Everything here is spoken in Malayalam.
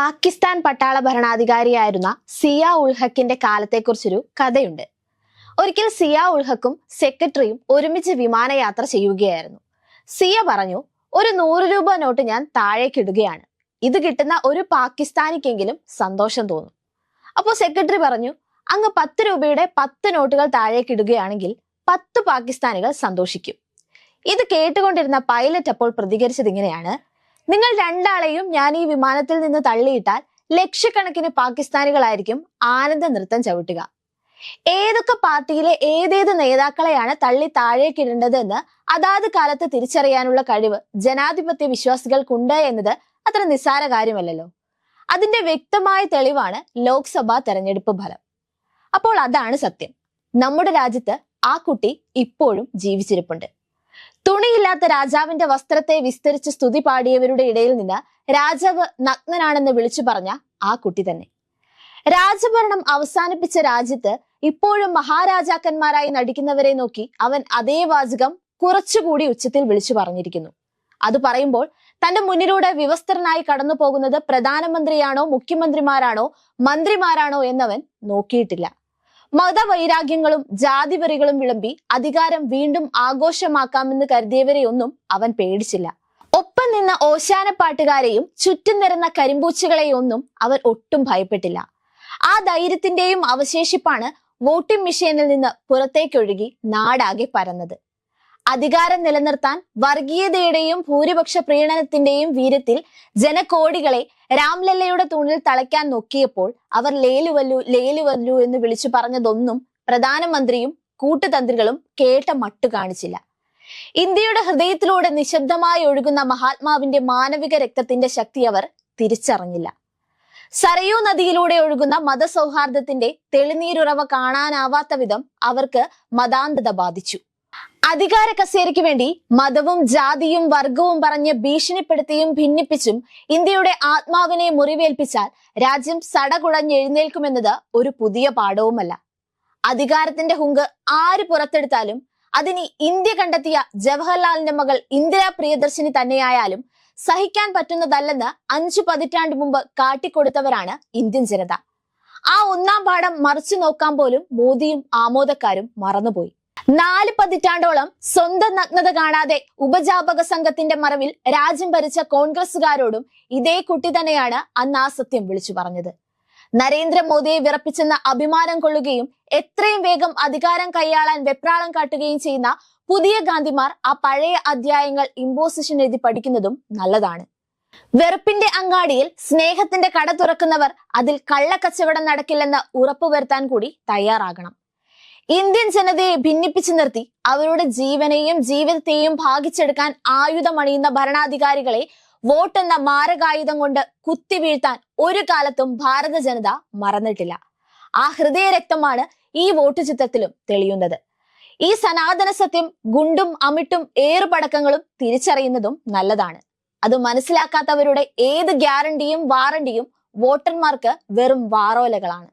പാകിസ്ഥാൻ പട്ടാള ഭരണാധികാരിയായിരുന്ന സിയ ഉൾഹക്കിന്റെ കാലത്തെക്കുറിച്ചൊരു കഥയുണ്ട്. ഒരിക്കൽ സിയ ഉൾഹക്കും സെക്രട്ടറിയും ഒരുമിച്ച് വിമാനയാത്ര ചെയ്യുകയായിരുന്നു. സിയ പറഞ്ഞു ഒരു നൂറ് രൂപ നോട്ട് ഞാൻ താഴേക്കിടുകയാണ് ഇത് കിട്ടുന്ന ഒരു പാകിസ്ഥാനിക്കെങ്കിലും സന്തോഷം തോന്നും. അപ്പോൾ സെക്രട്ടറി പറഞ്ഞു അങ്ങ് പത്ത് രൂപയുടെ പത്ത് നോട്ടുകൾ താഴേക്കിടുകയാണെങ്കിൽ പത്ത് പാകിസ്ഥാനികൾ സന്തോഷിക്കും. ഇത് കേട്ടുകൊണ്ടിരുന്ന പൈലറ്റ് അപ്പോൾ പ്രതികരിച്ചത് ഇങ്ങനെയാണ് നിങ്ങൾ രണ്ടാളെയും ഞാൻ ഈ വിമാനത്തിൽ നിന്ന് തള്ളിയിട്ടാൽ ലക്ഷക്കണക്കിന് പാകിസ്ഥാനികളായിരിക്കും ആനന്ദ നൃത്തം ചവിട്ടുക. ഏതൊക്കെ പാർട്ടിയിലെ ഏതേത് നേതാക്കളെയാണ് തള്ളി താഴേക്കിടേണ്ടത് എന്ന് അതാത് കാലത്ത് തിരിച്ചറിയാനുള്ള കഴിവ് ജനാധിപത്യ വിശ്വാസികൾക്കുണ്ട് എന്നത് അത്ര നിസ്സാര കാര്യമല്ലല്ലോ. അതിന്റെ വ്യക്തമായ തെളിവാണ് ലോക്സഭാ തെരഞ്ഞെടുപ്പ് ഫലം. അപ്പോൾ അതാണ് സത്യം. നമ്മുടെ രാജ്യത്ത് ആ കുട്ടി ഇപ്പോഴും ജീവിച്ചിരിപ്പുണ്ട്. തുണിയില്ലാത്ത രാജാവിന്റെ വസ്ത്രത്തെ വിസ്തരിച്ച് സ്തുതി പാടിയവരുടെ ഇടയിൽ നിന്ന് രാജാവ് നഗ്നനാണെന്ന് വിളിച്ചു പറഞ്ഞ ആ കുട്ടി തന്നെ. രാജഭരണം അവസാനിപ്പിച്ച രാജ്യത്ത് ഇപ്പോഴും മഹാരാജാക്കന്മാരായി നടിക്കുന്നവരെ നോക്കി അവൻ അതേ വാചകം കുറച്ചുകൂടി ഉച്ചത്തിൽ വിളിച്ചു പറഞ്ഞിരിക്കുന്നു. അത് പറയുമ്പോൾ തന്റെ മുന്നിലൂടെ വിവസ്ത്രനായി കടന്നു പോകുന്നത് പ്രധാനമന്ത്രിയാണോ മുഖ്യമന്ത്രിമാരാണോ മന്ത്രിമാരാണോ എന്നവൻ നോക്കിയിട്ടില്ല. മതവൈരാഗ്യങ്ങളും ജാതിവെറികളും വിളമ്പി അധികാരം വീണ്ടും ആഘോഷമാക്കാമെന്ന് കരുതിയവരെയൊന്നും അവൻ പേടിച്ചില്ല. ഒപ്പം നിന്ന ഓശാനപ്പാട്ടുകാരെയും ചുറ്റും നിറന്ന കരിമ്പൂച്ചകളെയൊന്നും അവൻ ഒട്ടും ഭയപ്പെട്ടില്ല. ആ ധൈര്യത്തിന്റെയും അവശേഷിപ്പാണ് വോട്ടിംഗ് മെഷീനിൽ നിന്ന് പുറത്തേക്കൊഴുകി നാടാകെ പരന്നത്. അധികാരം നിലനിർത്താൻ വർഗീയതയുടെയും ഭൂരിപക്ഷ പ്രീണനത്തിന്റെയും വീരത്തിൽ ജനകോടികളെ രാംലല്ലയുടെ തൂണിൽ തളയ്ക്കാൻ നോക്കിയപ്പോൾ അവർ ലേലുവല്ലു ലേലുവല്ലു എന്ന് വിളിച്ചു പറഞ്ഞതൊന്നും പ്രധാനമന്ത്രിയും കൂട്ടുതന്ത്രികളും കേട്ട മട്ടു കാണിച്ചില്ല. ഇന്ത്യയുടെ ഹൃദയത്തിലൂടെ നിശബ്ദമായി ഒഴുകുന്ന മഹാത്മാവിന്റെ മാനവിക രക്തത്തിന്റെ ശക്തി അവർ തിരിച്ചറിഞ്ഞില്ല. സരയൂ നദിയിലൂടെ ഒഴുകുന്ന മതസൗഹാർദ്ദത്തിന്റെ തെളിനീരുറവ കാണാനാവാത്ത വിധം അവർക്ക് മതാന്ധത ബാധിച്ചു. അധികാര കസേരയ്ക്ക് വേണ്ടി മതവും ജാതിയും വർഗവും പറഞ്ഞ് ഭീഷണിപ്പെടുത്തിയും ഭിന്നിപ്പിച്ചും ഇന്ത്യയുടെ ആത്മാവിനെ മുറിവേൽപ്പിച്ചാൽ രാജ്യം സടകുഴഞ്ഞെഴുന്നേൽക്കുമെന്നത് ഒരു പുതിയ പാഠവുമല്ല. അധികാരത്തിന്റെ ഹുങ്ക് ആര് പുറത്തെടുത്താലും അതിന് ഇന്ത്യ കണ്ടെത്തിയ ജവഹർലാലിന്റെ മകൾ ഇന്ദിരാ പ്രിയദർശിനി തന്നെയായാലും സഹിക്കാൻ പറ്റുന്നതല്ലെന്ന് അഞ്ചു പതിറ്റാണ്ട് മുമ്പ് കാട്ടിക്കൊടുത്തവരാണ് ഇന്ത്യൻ ജനത. ആ ഒന്നാം പാഠം മറിച്ചു നോക്കാൻ പോലും മോദിയും ആമോദക്കാരും മറന്നുപോയി. നാല് പതിറ്റാണ്ടോളം സ്വന്തം നഗ്നത കാണാതെ ഉപജാപക സംഘത്തിന്റെ മറവിൽ രാജ്യം ഭരിച്ച കോൺഗ്രസുകാരോടും ഇതേ കുട്ടി തന്നെയാണ് അന്ന് ആ സത്യം വിളിച്ചു പറഞ്ഞത്. നരേന്ദ്രമോദിയെ വിറപ്പിച്ചെന്ന അഭിമാനം കൊള്ളുകയും എത്രയും വേഗം അധികാരം കൈയാളാൻ വെപ്രാളം കാട്ടുകയും ചെയ്യുന്ന പുതിയ ഗാന്ധിമാർ ആ പഴയ അധ്യായങ്ങൾ ഇമ്പോസിഷൻ എഴുതി പഠിക്കുന്നതും നല്ലതാണ്. വെറുപ്പിന്റെ അങ്ങാടിയിൽ സ്നേഹത്തിന്റെ കട തുറക്കുന്നവർ അതിൽ കള്ളക്കച്ചവടം നടക്കില്ലെന്ന് ഉറപ്പുവരുത്താൻ കൂടി തയ്യാറാകണം. ഇന്ത്യൻ ജനതയെ ഭിന്നിപ്പിച്ചു നിർത്തി. അവരുടെ ജീവനെയും ജീവിതത്തെയും ഭാഗിച്ചെടുക്കാൻ ആയുധമണിയുന്ന ഭരണാധികാരികളെ വോട്ടെന്ന മാരകായുധം കൊണ്ട് കുത്തി വീഴ്ത്താൻ ഒരു കാലത്തും ഭാരത ജനത മറന്നിട്ടില്ല. ആ ഹൃദയ രക്തമാണ് ഈ വോട്ട് ചിത്രത്തിലും തെളിയുന്നത്. ഈ സനാതന സത്യം ഗുണ്ടും അമിട്ടും ഏറുപടക്കങ്ങളും തിരിച്ചറിയുന്നതും നല്ലതാണ്. അത് മനസ്സിലാക്കാത്തവരുടെ ഏത് ഗ്യാരണ്ടിയും വാറണ്ടിയും വോട്ടർമാർക്ക് വെറും വാറോലകളാണ്.